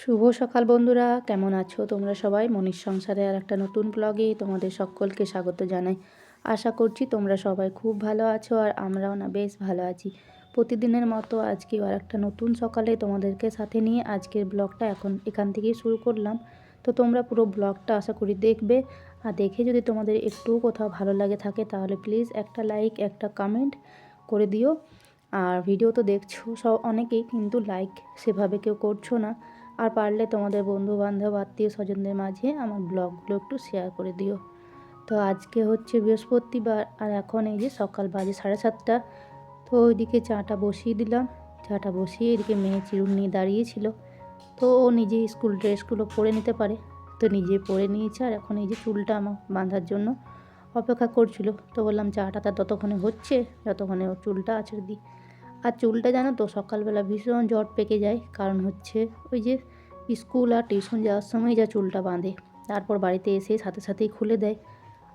শুভ সকাল বন্ধুরা, কেমন আছো তোমরা সবাই? মনীষ সংসারে আর একটা নতুন ব্লগে তোমাদের সকলকে স্বাগত জানাই। আশা করছি তোমরা সবাই খুব ভালো আছো আর আমরাও না বেশ ভালো আছি। প্রতিদিনের মতো আজকে আর একটা নতুন সকালে তোমাদেরকে সাথে নিয়ে আজকের ব্লগটা এখন এখান থেকেই শুরু করলাম। তো তোমরা পুরো ব্লগটা আশা করি দেখবে। আর দেখে যদি তোমাদের একটু কোথাও ভালো লাগে থাকে তাহলে প্লিজ একটা লাইক একটা কমেন্ট করে দিও। আর ভিডিও তো দেখছ সব অনেকেই, কিন্তু লাইক সেভাবে কেউ করছ না। আর পারলে তোমাদের বন্ধু বান্ধব আত্মীয় স্বজনদের মাঝে আমার ব্লগগুলো একটু শেয়ার করে দিও। তো আজকে হচ্ছে বৃহস্পতিবার আর এখন এই যে সকাল বাজে সাড়ে সাতটা। তো ওইদিকে চাটা বসিয়ে দিলাম। চাটা বসিয়ে এদিকে মেয়ে চিরুন নিয়ে দাঁড়িয়েছিল। তো ও নিজেই স্কুল ড্রেসগুলো পরে নিতে পারে। তো নিজে পরে নিয়েছে আর এখন এই যে চুলটা আমার বাঁধার জন্য অপেক্ষা করছিল। তো বললাম চাটা তার ততক্ষণে হচ্ছে, যতক্ষণে ওর চুলটা আছড়ে দিই আর চুলটা জানো তো, সকালবেলা ভীষণ জট পেকে যায়। কারণ হচ্ছে ওই যে স্কুল আর টিউশন যাওয়ার সময় যা চুলটা বাঁধে। তারপর বাড়িতে এসে সাথে সাথেই খুলে দেয়।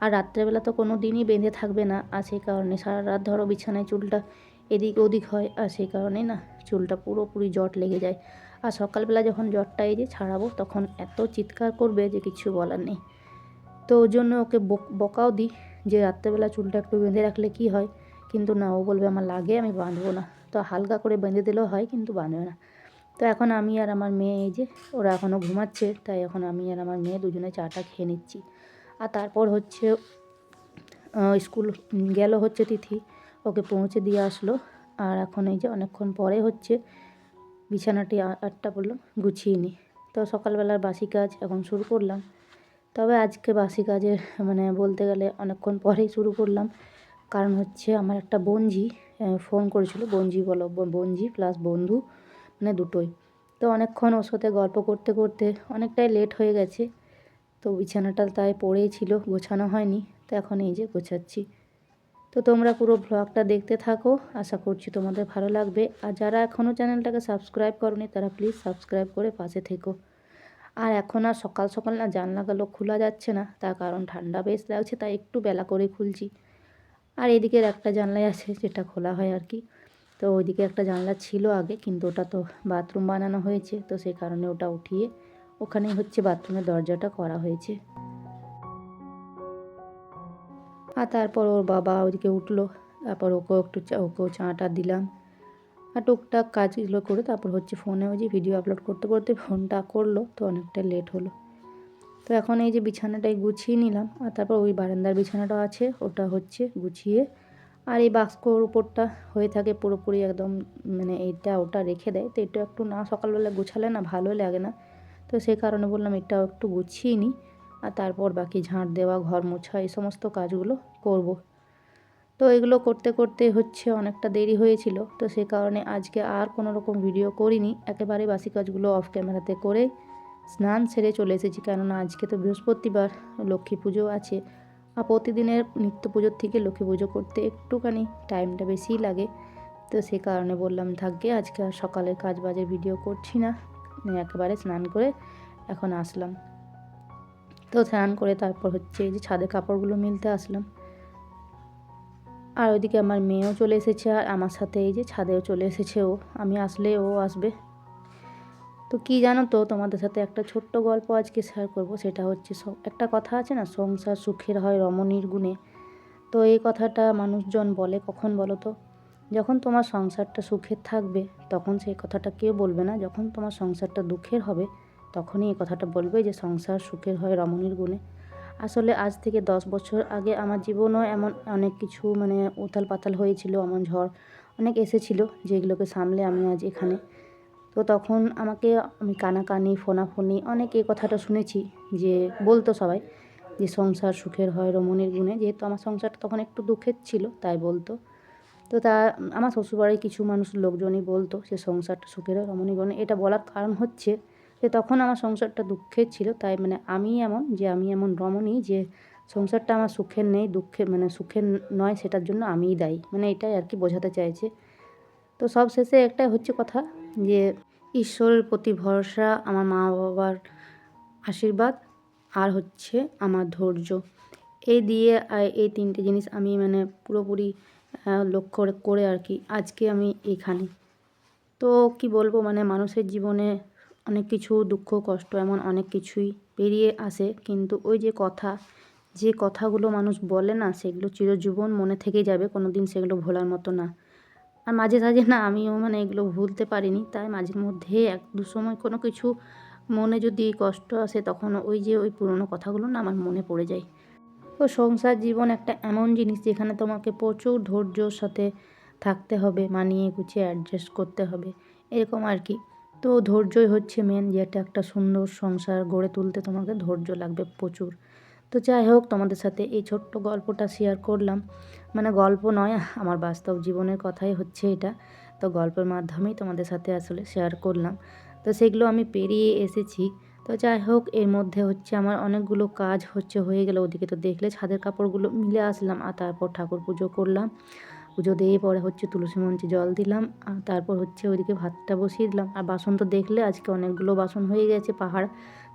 আর রাত্রেবেলা তো কোনো দিনই বেঁধে থাকবে না। আর সেই কারণে সারা রাত ধরো বিছানায় চুলটা এদিক ওদিক হয়। আর সেই কারণে না চুলটা পুরোপুরি জট লেগে যায়। আর সকালবেলা যখন জটটা এই যে ছাড়াবো, তখন এত চিৎকার করবে যে কিছু বলার নেই। তো ওই জন্য ওকে বকাও দিই যে রাত্রেবেলা চুলটা একটু বেঁধে রাখলে কি হয়? কিন্তু না, ও বলবে আমার লাগে, আমি বাঁধবো না। তো হালকা করে বেঁধে দিলেও হয়, কিন্তু বাঁধবে না। তো এখন আমি আর আমার মেয়ে, এই যে, ওরা এখনও ঘুমাচ্ছে, তাই এখন আমি আর আমার মেয়ে দুজনে চাটা খেয়ে নিচ্ছি। আর তারপর হচ্ছে স্কুল গেল হচ্ছে তিথি, ওকে পৌঁছে দিয়ে আসলো। আর এখন এই যে, অনেকক্ষণ পরে হচ্ছে, বিছানাটি আটটা পড়ল, গুছিয়ে নিই। তো সকালবেলার বাসি কাজ এখন শুরু করলাম। তবে আজকে বাসি কাজের মানে বলতে গেলে অনেকক্ষণ পরেই শুরু করলাম। কারণ হচ্ছে আমার একটা বঞ্জি ফোন করেছিল বঞ্জি বলো বঞ্জি প্লাস বন্ধু মানে দুটোই। তো অনেকক্ষণ ওর সাথে গল্প করতে করতে অনেকটাই লেট হয়ে গেছে, তো বিছানাটা তাই পড়েই ছিল, গোছানো হয়নি, তো এখন এই যে গোছাচ্ছি। তো তোমরা পুরো ব্লগটা দেখতে থাকো, আশা করছি তোমাদের ভালো লাগবে। আর যারা এখনও চ্যানেলটাকে সাবস্ক্রাইব করনি, তারা প্লিজ সাবস্ক্রাইব করে পাশে থেকো। আর এখন আর সকাল সকাল না জানলাগুলো খোলা যাচ্ছে না, তার কারণ ঠান্ডা বেশ লাগছে, তাই একটু বেলা করে খুলছি। আর এদিকের একটা জানলাই আছে যেটা খোলা হয় আর কি। তো ওইদিকে একটা জানলা ছিল আগে, কিন্তু ওটা তো বাথরুম বানানো হয়েছে, তো সেই কারণে ওটা উঠিয়ে ওখানেই হচ্ছে বাথরুমের দরজাটা করা হয়েছে। আর তারপর ওর বাবা ওইদিকে উঠল, তারপর ওকেও একটু ওকেও চাটা দিলাম। আর টুকটাক কাজগুলো করে তারপর হচ্ছে ফোনে ওই যে ভিডিও আপলোড করতে করতে ফোনটা করল, তো অনেকটা লেট হলো। তো এখন এই যে বিছানাটাই গুছিয়ে নিলাম, আর তারপর ওই বারান্দার বিছানাটা আছে, ওটা হচ্ছে গুছিয়ে। আর এই বাক্সর উপরটা হয়ে থাকে পুরোপুরি একদম মানে এইটা ওটা রেখে দেয়। তো এটা একটু না, সকালবেলা গুছালে না ভালো লাগে না। তো সেই কারণে বললাম এটাও একটু গুছিয়ে নিই, আর তারপর বাকি ঝাঁট দেওয়া, ঘর মোছা, এই সমস্ত কাজগুলো করব। তো এগুলো করতে করতে হচ্ছে অনেকটা দেরি হয়েছিল। তো সে কারণে আজকে আর কোনো রকম ভিডিও করিনি। একেবারে বাসি কাজগুলো অফ ক্যামেরাতে করে স্নান সেরে চলে এসেছি, কেননা আজকে তো বৃহস্পতিবার, লক্ষ্মী পুজো আছে। আর প্রতিদিনের নিত্য পুজোর থেকে লক্ষ্মী পুজো করতে একটুখানি টাইমটা বেশিই লাগে। তো সে কারণে বললাম, থাকবে, আজকে আর সকালের কাজ বাজে ভিডিও করছি না। একেবারে স্নান করে এখন আসলাম। তো স্নান করে তারপর হচ্ছে এই যে ছাদে কাপড়গুলো মিলতে আসলাম। আর ওইদিকে আমার মেয়েও চলে এসেছে, আর আমার সাথে এই যে ছাদেও চলে এসেছে ও। আমি আসলে ও আসবে। তো কি জানো তো, তোমাদের সাথে একটা ছোট্ট গল্প আজকে শেয়ার করব। সেটা হচ্ছে একটা কথা আছে না, সংসার সুখের হয় রমণীর গুণে। তো এই কথাটা মানুষজন বলে, কখন বলো তো? যখন তোমার সংসারটা সুখের থাকবে, তখন সেই কথাটা কেউ বলবে না। যখন তোমার সংসারটা দুঃখের হবে, তখনই এই কথাটা বলবে যে সংসার সুখের হয় রমণীর গুণে। আসলে আজ থেকে দশ বছর আগে আমার জীবনও এমন অনেক কিছু মানে উথাল পাতাল হয়েছিল এমন ঝড় অনেক এসেছিল, যেগুলোকে সামলে আমি আজ এখানে। তো তখন আমাকে আমি কানাকানি, ফোনাফোনি, অনেক এই কথাটা শুনেছি যে বলতো সবাই যে সংসার সুখের হয় রমণীর গুণে। যেহেতু আমার সংসারটা তখন একটু দুঃখের ছিল, তাই বলতো। তো তা আমার শ্বশুরবাড়ির কিছু মানুষ লোকজনই বলতো সে সংসারটা সুখের হয় রমণীর গুণে। এটা বলার কারণ হচ্ছে যে তখন আমার সংসারটা দুঃখের ছিল, তাই মানে আমি এমন যে আমি এমন রমণী যে সংসারটা আমার সুখের নেই, দুঃখের মানে সুখের নয় সেটার জন্য আমিই দায়ী। মানে এটাই আর কি বোঝাতে চাইছে। তো সব শেষে একটাই হচ্ছে কথা যে ঈশ্বরের প্রতি ভরসা আমার মা বাবার আশীর্বাদ আর হচ্ছে আমার ধৈর্য। এই দিয়ে এই তিনটে জিনিস আমি মানে পুরোপুরি লক্ষ্য করে আর কি আজকে আমি এখানে। তো কি বলব মানে মানুষের জীবনে অনেক কিছু দুঃখ, কষ্ট এমন অনেক কিছুই পেরিয়ে আসে। কিন্তু ওই যে কথা, যে কথাগুলো মানুষ বলে না, সেগুলো চিরজীবন মনে থেকে যাবে কোনো দিন সেগুলো ভোলার মতো না। আর মাঝে, সাঝে না আমিও মানে এগুলো ভুলতে পারিনি। তাই মাঝের মধ্যে এক, দু সময় কোনো কিছু মনে যদি কষ্ট আসে তখন ওই যে ওই পুরনো কথাগুলো না আমার মনে পড়ে যায়। তো সংসার জীবন একটা এমন জিনিস যেখানে তোমাকে প্রচুর ধৈর্যর সাথে থাকতে হবে, মানিয়ে গুছিয়ে অ্যাডজাস্ট করতে হবে। এরকম আর কি। তো ধৈর্যই হচ্ছে মেন যেটা একটা সুন্দর সংসার গড়ে তুলতে তোমাকে ধৈর্য লাগবে প্রচুর। তো যাই হোক, তোমাদের সাথে এই ছোট্ট গল্পটা শেয়ার করলাম। মানে গল্প নয়, আমার বাস্তব জীবনের কথাই হচ্ছে এটা। তো গল্পের মাধ্যমেই তোমাদের সাথে আসলে শেয়ার করলাম। তো সেগুলো আমি পেরিয়ে এসেছি। তো যাই হোক, এর মধ্যে হচ্ছে আমার অনেকগুলো কাজ হচ্ছে, হয়ে গেল। ওদিকে তো দেখলে ছাদের কাপড়গুলো মিলে আসলাম, আর তারপর ঠাকুর পুজো করলাম। পুজো দিয়ে পরে হচ্ছে তুলসী মঞ্চে জল দিলাম, আর তারপর হচ্ছে ওইদিকে ভাতটা বসিয়ে দিলাম। আর বাসন তো দেখলে আজকে অনেকগুলো বাসন হয়ে গেছে, পাহাড়।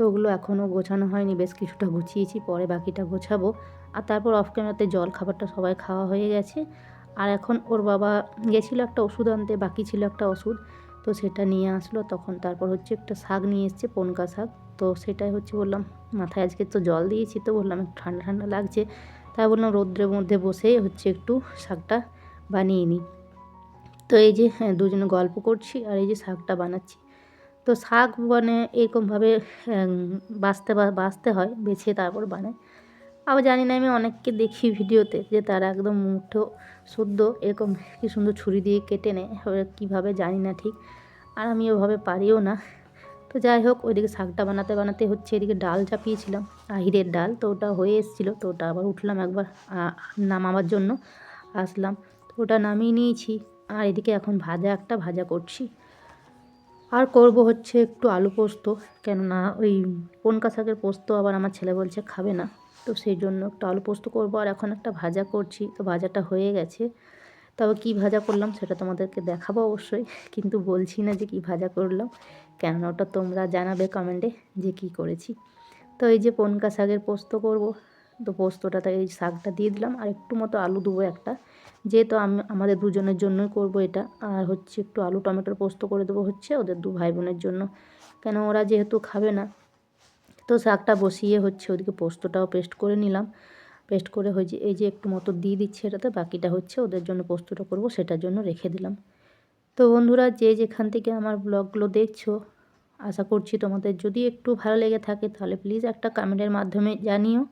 তো ওগুলো এখনও গোছানো হয়নি। বেশ কিছুটা গুছিয়েছি পরে বাকিটা গোছাবো। আর তারপর অফ ক্যামেরাতে জল খাবারটা সবাই খাওয়া হয়ে গেছে। আর এখন ওর বাবা গেছিল একটা ওষুধ আনতে বাকি ছিল একটা ওষুধ। তো সেটা নিয়ে আসলো। তখন তারপর হচ্ছে একটা শাক নিয়ে এসছে পনকা শাক। তো সেটাই হচ্ছে বললাম মাথায় আজকে তো জল দিয়েছি তো। বললাম একটু ঠান্ডা ঠান্ডা লাগছে। তাই বললাম রৌদ্রের মধ্যে বসেই হচ্ছে একটু শাকটা বানিয়ে নিই। তো এই যে হ্যাঁ, দুজনে গল্প করছি আর এই যে শাকটা বানাচ্ছি। তো শাক মানে এরকমভাবে বাছতে বাছতে হয় বেছে তারপর বানায় আবার জানি না, আমি অনেককে দেখি ভিডিওতে যে তারা একদম মুঠো, শুদ্ধ, এরকম কি সুন্দর ছুরি দিয়ে কেটে নেয় কীভাবে জানি না ঠিক। আর আমি ওভাবে পারিও না। তো যাই হোক, ওইদিকে শাকটা বানাতে বানাতে হচ্ছে, এদিকে ডাল চাপিয়েছিলাম, আহিরের ডাল। তো ওটা হয়ে এসেছিল, তো ওটা আবার উঠলাম একবার নামাবার জন্য, আসলাম। তো ওটা নামিয়ে নিয়েছি, আর এদিকে এখন ভাজা, একটা ভাজা করছি। আর করব হচ্ছে একটু আলু পোস্ত, কেননা ওই পনকা শাকের পোস্ত আবার আমার ছেলে বলছে খাবে না। তো সেই জন্য একটু আলু পোস্ত করব, আর এখন একটা ভাজা করছি, তো ভাজাটা হয়ে গেছে। তবে কী ভাজা করলাম সেটা তোমাদেরকে দেখাবো অবশ্যই, কিন্তু বলছি না যে কী ভাজা করলাম, কেননা ওটা তোমরা জানাবে কমেন্টে যে কী করেছি। তো এই যে পনকা শাকের পোস্ত করব তো পোস্তটাতে এই শাকটা দিয়ে দিলাম আর একটু মতো আলু দেবো একটা। যেহেতু আমি, আমাদের দুজনের জন্যই করব এটা। আর হচ্ছে একটু আলু টমেটোর পোস্ত করে দেবো হচ্ছে ওদের দু ভাই বোনের জন্য। কেন ওরা যেহেতু খাবে না, তো শাকটা বসিয়ে হচ্ছে ওদিকে পোস্তটাও পেস্ট করে নিলাম। পেস্ট করে হয়েছে, এই যে একটু মতো দিয়ে দিচ্ছে এটাতে, বাকিটা হচ্ছে ওদের জন্য পোস্তটা করব, সেটার জন্য রেখে দিলাম। তো বন্ধুরা, যে যেখান থেকে আমার ব্লগগুলো দেখছ, আশা করছি তোমাদের যদি একটু ভালো লেগে থাকে তাহলে প্লিজ একটা কমেন্টের মাধ্যমে জানিও।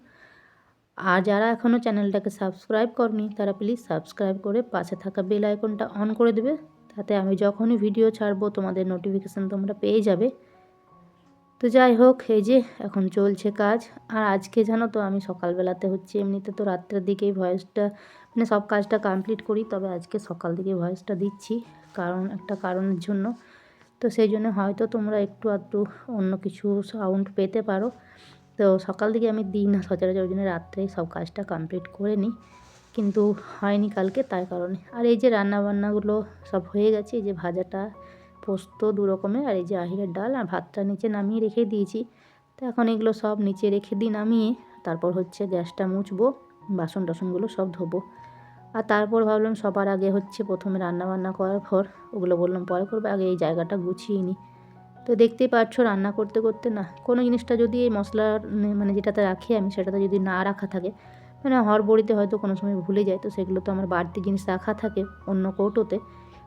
আর যারা এখনও চ্যানেলটাকে সাবস্ক্রাইব করনি, তারা প্লিজ সাবস্ক্রাইব করে পাশে থাকা বেল আইকনটা অন করে দেবে। তাতে আমি যখনই ভিডিও ছাড়বো, তোমাদের নোটিফিকেশান তোমরা পেয়ে যাবে। তো যাই হোক, এই যে এখন চলছে কাজ। আর আজকে জানো তো, আমি সকালবেলাতে হচ্ছে এমনিতে তো রাত্রের দিকেই ভয়েসটা মানে সব কাজটা কমপ্লিট করি, তবে আজকে সকাল দিকে ভয়েসটা দিচ্ছি, কারণ একটা কারণের জন্য। তো সেই জন্য হয়তো তোমরা একটু আধটু অন্য কিছু সাউন্ড পেতে পারো। তো সকাল দিকে আমি দিই না সচরাচর ওই জন্য রাত্রে সব কাজটা কমপ্লিট করে নিই। কিন্তু হয়নি কালকে, তার কারণে। আর এই যে রান্নাবান্নাগুলো সব হয়ে গেছে, এই যে ভাজাটা, পোস্ত দু রকমের, আর এই যে আহিরের ডাল আর ভাতটা নিচে নামিয়ে রেখে দিয়েছি। তো এখন এগুলো সব নিচে রেখে দিই নামিয়ে, তারপর হচ্ছে গ্যাসটা মুছবো, বাসন টাসনগুলো সব ধোবো। আর তারপর ভাবলাম সবার আগে হচ্ছে প্রথমে রান্না বান্না করার পর, ওগুলো বললাম পরে করবে, আগে এই জায়গাটা গুছিয়ে নিই। তো দেখতেই পাচ্ছ রান্না করতে করতে না, কোনো জিনিসটা যদি এই মশলার মানে যেটাতে রাখি আমি সেটাতে যদি না রাখা থাকে মানে হরবড়িতে হয়তো কোনো সময় ভুলে যায়, তো সেগুলো তো আমার বাড়তি জিনিস রাখা থাকে অন্য কৌটোতে,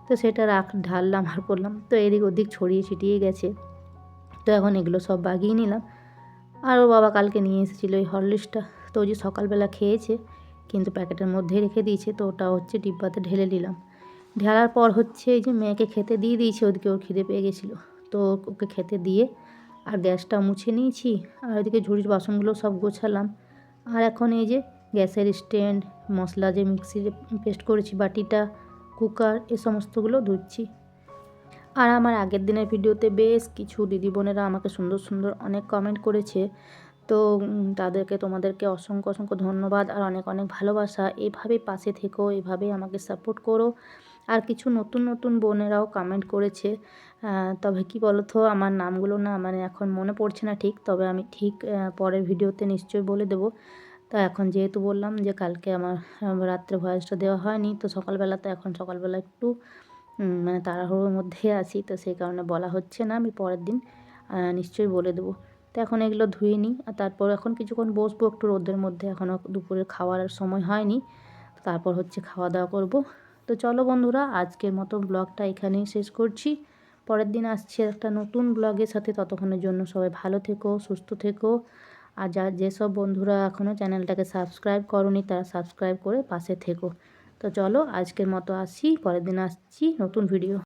তো সেটা রাখ, ঢাললাম আর করলাম, তো এদিক ওদিক ছড়িয়ে ছিটিয়ে গেছে, তো এখন এগুলো সব বাগিয়ে নিলাম। আর ওর বাবা কালকে নিয়ে এসেছিল এই হরলিক্সটা তো ওই যে সকালবেলা খেয়েছে, কিন্তু প্যাকেটের মধ্যে রেখে দিয়েছে, তো ওটা হচ্ছে ডিব্বাতে ঢেলে নিলাম ঢেলার পর হচ্ছে এই যে মেয়েকে খেতে দিয়ে দিয়েছে, ওদিকে ওর খিদে পেয়ে গেছিল। তো ওকে খেতে দিয়ে আর গ্যাসটা মুছে নিয়েছি। আর ওইদিকে ঝুড়ির বাসনগুলো সব গোছালাম। আর এখন এই যে গ্যাসের স্ট্যান্ড, মশলা যে মিক্সিতে পেস্ট করেছি, বাটিটা, কুকার, এ সমস্তগুলো ধুচ্ছি। আর আমার আগের দিনের ভিডিওতে বেশ কিছু দিদি বোনেরা আমাকে সুন্দর সুন্দর অনেক কমেন্ট করেছে। তো তাদেরকে তোমাদেরকে অসংখ্য অসংখ্য ধন্যবাদ। আর অনেক অনেক ভালোবাসা। এভাবে পাশে থেকো এভাবে আমাকে সাপোর্ট করো। আর কিছু নতুন নতুন বোনেরাও কমেন্ট করেছে। তবে কি বলো তো আমার নামগুলো না মানে এখন মনে পড়ছে না ঠিক, তবে আমি ঠিক পরের ভিডিওতে নিশ্চয়ই বলে দেবো। তো এখন যেহেতু বললাম যে কালকে আমার রাত্রে ভয়েসটা দেওয়া হয়নি, তো সকালবেলা তো এখন সকালবেলা একটু মানে তাড়াহুড়োর মধ্যে আছি, তো সেই কারণে বলা হচ্ছে না, আমি পরের দিন নিশ্চয়ই বলে দেবো। তো এখন এগুলো ধুয়ে নিই আর তারপর এখন কিছুক্ষণ বসবো একটু রোদের মধ্যে, এখনও দুপুরে খাওয়ার সময় হয়নি। তারপর হচ্ছে খাওয়া দাওয়া করব। তো চলো বন্ধুরা, আজকের মতো ব্লগটা এখানেই শেষ করছি। পরের দিন আসছি একটা নতুন ব্লগের সাথে, ততক্ষণের জন্য সবাই ভালো থেকো, সুস্থ থেকো। আর যা, যেসব বন্ধুরা এখনও চ্যানেলটাকে সাবস্ক্রাইব করনি, তারা সাবস্ক্রাইব করে পাশে থেকো। তো চলো আজকের মতো আসি পরের দিন আসছি নতুন ভিডিও।